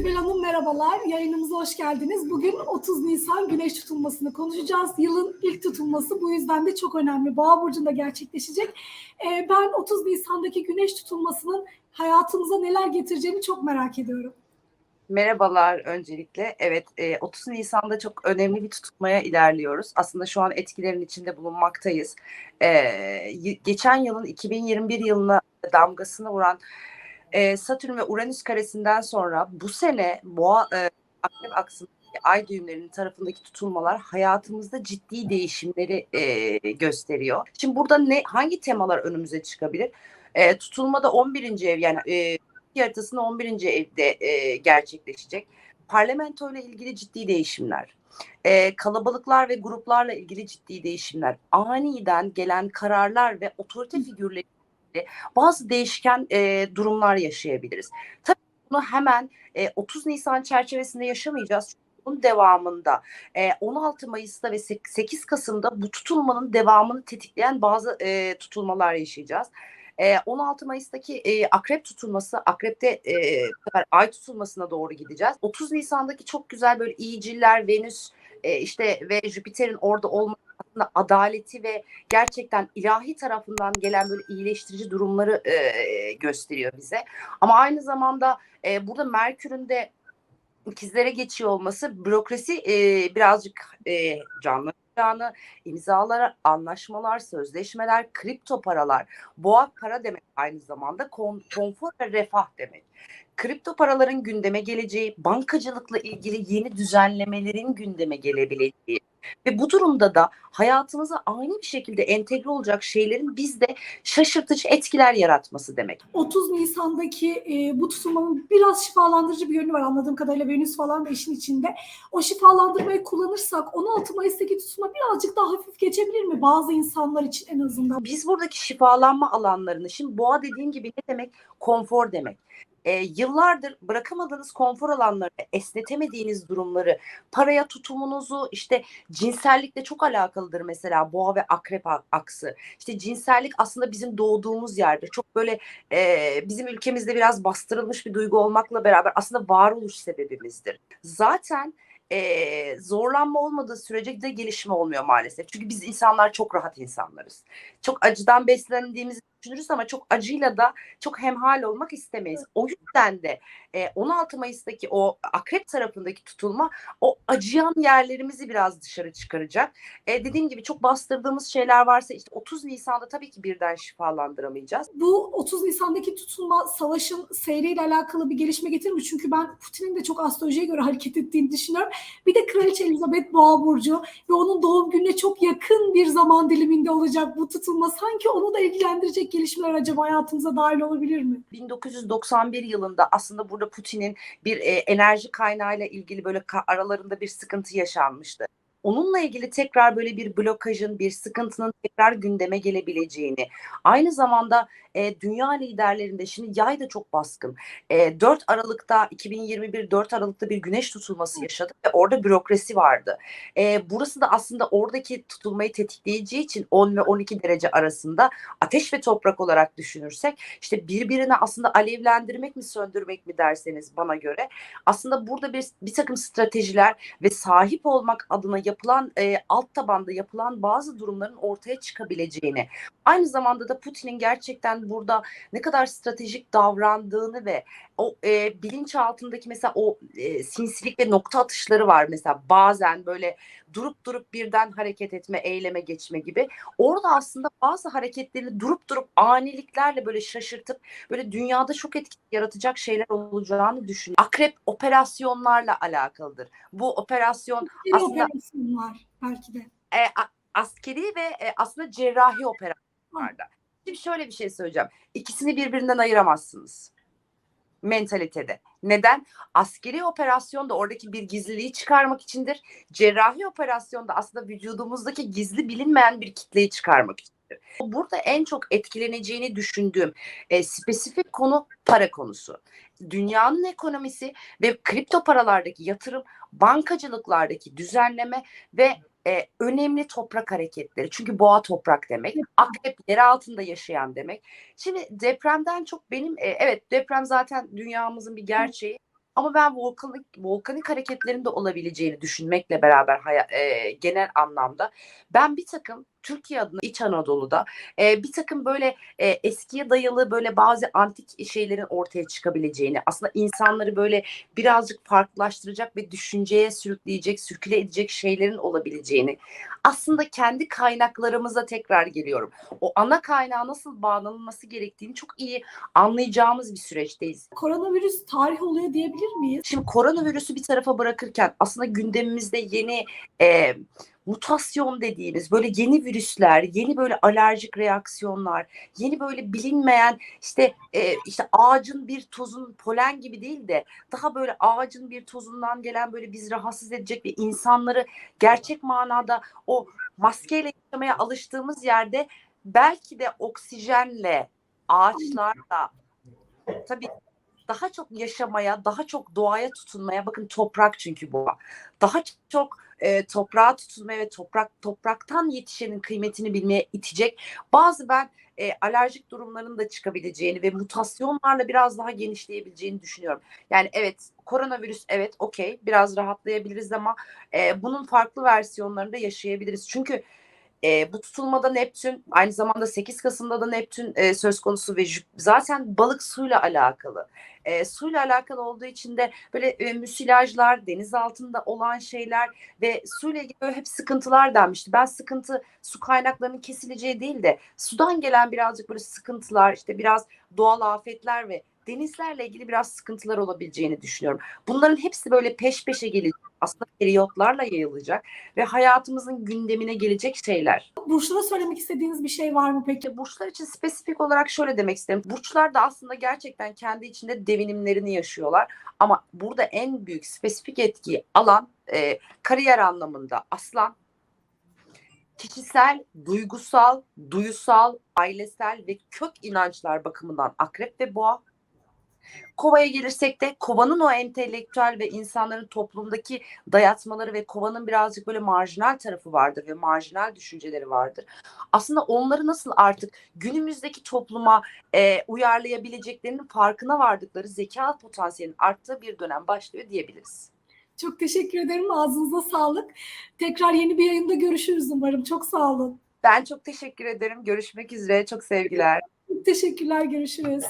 Sibel Hanım merhabalar. Yayınımıza hoş geldiniz. Bugün 30 Nisan güneş tutulmasını konuşacağız. Yılın ilk tutulması bu yüzden de çok önemli. Boğa burcunda gerçekleşecek. Ee, ben 30 Nisan'daki güneş tutulmasının hayatımıza neler getireceğini çok merak ediyorum. Merhabalar öncelikle. Evet, e, 30 Nisan'da çok önemli bir tutulmaya ilerliyoruz. Aslında şu an etkilerin içinde bulunmaktayız. E, y- geçen yılın 2021 yılına damgasını vuran e, Satürn ve Uranüs karesinden sonra bu sene Boğa e, Akrep aksındaki ay düğümlerinin tarafındaki tutulmalar hayatımızda ciddi değişimleri e, gösteriyor. Şimdi burada ne hangi temalar önümüze çıkabilir? E, tutulmada 11. ev yani e, haritasında 11. evde e, gerçekleşecek. Parlamento ile ilgili ciddi değişimler, e, kalabalıklar ve gruplarla ilgili ciddi değişimler, aniden gelen kararlar ve otorite figürleri bazı değişken e, durumlar yaşayabiliriz. Tabii bunu hemen e, 30 Nisan çerçevesinde yaşamayacağız. Bunun devamında e, 16 Mayıs'ta ve 8 Kasım'da bu tutulmanın devamını tetikleyen bazı tutulmalar yaşayacağız. E, 16 Mayıs'taki akrep tutulması, akrepte ay tutulmasına doğru gideceğiz. 30 Nisan'daki çok güzel böyle iyiciller, Venüs işte ve Jüpiter'in orada olması adaleti ve gerçekten ilahi tarafından gelen böyle iyileştirici durumları e, gösteriyor bize. Ama aynı zamanda e, burada Merkür'ün de ikizlere geçiyor olması bürokrasi e, birazcık e, canlanacağını, imzalar, anlaşmalar, sözleşmeler, kripto paralar, boğa para demek aynı zamanda kon, konfor ve refah demek. Kripto paraların gündeme geleceği, bankacılıkla ilgili yeni düzenlemelerin gündeme gelebileceği ve bu durumda da hayatımıza ani bir şekilde entegre olacak şeylerin bizde şaşırtıcı etkiler yaratması demek. 30 Nisan'daki e, bu tutulmanın biraz şifalandırıcı bir yönü var anladığım kadarıyla Venüs falan da işin içinde. O şifalandırmayı kullanırsak 16 Mayıs'taki tutulma birazcık daha hafif geçebilir mi bazı insanlar için en azından? Biz buradaki şifalanma alanlarını, şimdi boğa dediğim gibi ne demek? Konfor demek. E, yıllardır bırakamadığınız konfor alanları, esnetemediğiniz durumları, paraya tutumunuzu, işte cinsellikle çok alakalıdır mesela boğa ve akrep aksı. İşte cinsellik aslında bizim doğduğumuz yerde. Çok böyle e, bizim ülkemizde biraz bastırılmış bir duygu olmakla beraber aslında varoluş sebebimizdir. Zaten e, zorlanma olmadığı sürece de gelişme olmuyor maalesef. Çünkü biz insanlar çok rahat insanlarız. Çok acıdan beslendiğimizi düşünürüz ama çok acıyla da çok hemhal olmak istemeyiz. O yüzden de e, 16 Mayıs'taki o akrep tarafındaki tutulma o acıyan yerlerimizi biraz dışarı çıkaracak. E, dediğim gibi çok bastırdığımız şeyler varsa işte 30 Nisan'da tabii ki birden şifalandıramayacağız. Bu 30 Nisan'daki tutulma savaşın seyriyle alakalı bir gelişme getirir mi? Çünkü ben Putin'in de çok astrolojiye göre hareket ettiğini düşünüyorum. Bir de Kraliçe Elizabeth Boğa Burcu ve onun doğum gününe çok yakın bir zaman diliminde olacak bu tutulma. Sanki onu da ilgilendirecek gelişmeler acaba hayatımıza dahil olabilir mi? 1991 yılında aslında burada Putin'in bir e, enerji kaynağıyla ilgili böyle aralarında bir sıkıntı yaşanmıştı. Onunla ilgili tekrar böyle bir blokajın, bir sıkıntının tekrar gündeme gelebileceğini, aynı zamanda e, dünya liderlerinde şimdi yay da çok baskın. E, 4 Aralık'ta 2021 4 Aralık'ta bir güneş tutulması yaşadık ve orada bürokrasi vardı. E, burası da aslında oradaki tutulmayı tetikleyeceği için 10 ve 12 derece arasında ateş ve toprak olarak düşünürsek işte birbirini aslında alevlendirmek mi söndürmek mi derseniz bana göre aslında burada bir, bir takım stratejiler ve sahip olmak adına yapılan e, alt tabanda yapılan bazı durumların ortaya çıkabileceğini aynı zamanda da Putin'in gerçekten burada ne kadar stratejik davrandığını ve o e, bilinç altındaki mesela o e, sinsilik ve nokta atışları var mesela bazen böyle durup durup birden hareket etme, eyleme geçme gibi. Orada aslında bazı hareketlerini durup durup aniliklerle böyle şaşırtıp böyle dünyada çok etki yaratacak şeyler olacağını düşün. Akrep operasyonlarla alakalıdır. Bu operasyon Bir aslında operasyon var belki de. e, a- askeri ve e, aslında cerrahi operasyonlarda. Şimdi şöyle bir şey söyleyeceğim. İkisini birbirinden ayıramazsınız. Mentalitede. Neden? Askeri operasyon da oradaki bir gizliliği çıkarmak içindir. Cerrahi operasyon da aslında vücudumuzdaki gizli bilinmeyen bir kitleyi çıkarmak içindir. Burada en çok etkileneceğini düşündüğüm e, spesifik konu para konusu. Dünyanın ekonomisi ve kripto paralardaki yatırım, bankacılıklardaki düzenleme ve e, önemli toprak hareketleri. Çünkü boğa toprak demek. Akrep yer altında yaşayan demek. Şimdi depremden çok benim e, evet deprem zaten dünyamızın bir gerçeği. Ama ben volkanik volkanik hareketlerin de olabileceğini düşünmekle beraber e, genel anlamda ben bir takım Türkiye adına İç Anadolu'da e, bir takım böyle e, eskiye dayalı böyle bazı antik şeylerin ortaya çıkabileceğini aslında insanları böyle birazcık farklılaştıracak ve düşünceye sürükleyecek, sürküle edecek şeylerin olabileceğini aslında kendi kaynaklarımıza tekrar geliyorum. O ana kaynağa nasıl bağlanılması gerektiğini çok iyi anlayacağımız bir süreçteyiz. Koronavirüs tarih oluyor diyebilir miyiz? Şimdi koronavirüsü bir tarafa bırakırken aslında gündemimizde yeni e, mutasyon dediğimiz böyle yeni virüsler, yeni böyle alerjik reaksiyonlar, yeni böyle bilinmeyen işte e, işte ağacın bir tozun polen gibi değil de daha böyle ağacın bir tozundan gelen böyle bizi rahatsız edecek ve insanları gerçek manada o maskeyle yaşamaya alıştığımız yerde belki de oksijenle, ağaçlarla tabii daha çok yaşamaya, daha çok doğaya tutunmaya bakın toprak çünkü bu. Daha çok e, toprağa tutunmaya ve toprak topraktan yetişenin kıymetini bilmeye itecek bazı ben e, alerjik durumların da çıkabileceğini ve mutasyonlarla biraz daha genişleyebileceğini düşünüyorum. Yani evet koronavirüs evet okey biraz rahatlayabiliriz ama e, bunun farklı versiyonlarını da yaşayabiliriz. Çünkü e, bu tutulmada Neptün aynı zamanda 8 Kasım'da da Neptün e, söz konusu ve zaten balık suyla alakalı. E, suyla alakalı olduğu için de böyle e, müsilajlar, deniz altında olan şeyler ve suyla ilgili böyle hep sıkıntılar denmişti. Ben sıkıntı su kaynaklarının kesileceği değil de sudan gelen birazcık böyle sıkıntılar, işte biraz doğal afetler ve denizlerle ilgili biraz sıkıntılar olabileceğini düşünüyorum. Bunların hepsi böyle peş peşe gelecek. Aslında periyotlarla yayılacak ve hayatımızın gündemine gelecek şeyler. Burçlara söylemek istediğiniz bir şey var mı peki? Burçlar için spesifik olarak şöyle demek isterim. Burçlar da aslında gerçekten kendi içinde devinimlerini yaşıyorlar. Ama burada en büyük spesifik etkiyi alan e, kariyer anlamında aslan, kişisel, duygusal, duyusal, ailesel ve kök inançlar bakımından akrep ve boğa. Kova'ya gelirsek de kovanın o entelektüel ve insanların toplumdaki dayatmaları ve kovanın birazcık böyle marjinal tarafı vardır ve marjinal düşünceleri vardır. Aslında onları nasıl artık günümüzdeki topluma e, uyarlayabileceklerinin farkına vardıkları zeka potansiyelinin arttığı bir dönem başlıyor diyebiliriz. Çok teşekkür ederim. Ağzınıza sağlık. Tekrar yeni bir yayında görüşürüz umarım. Çok sağ olun. Ben çok teşekkür ederim. Görüşmek üzere. Çok sevgiler. Teşekkürler. Görüşürüz.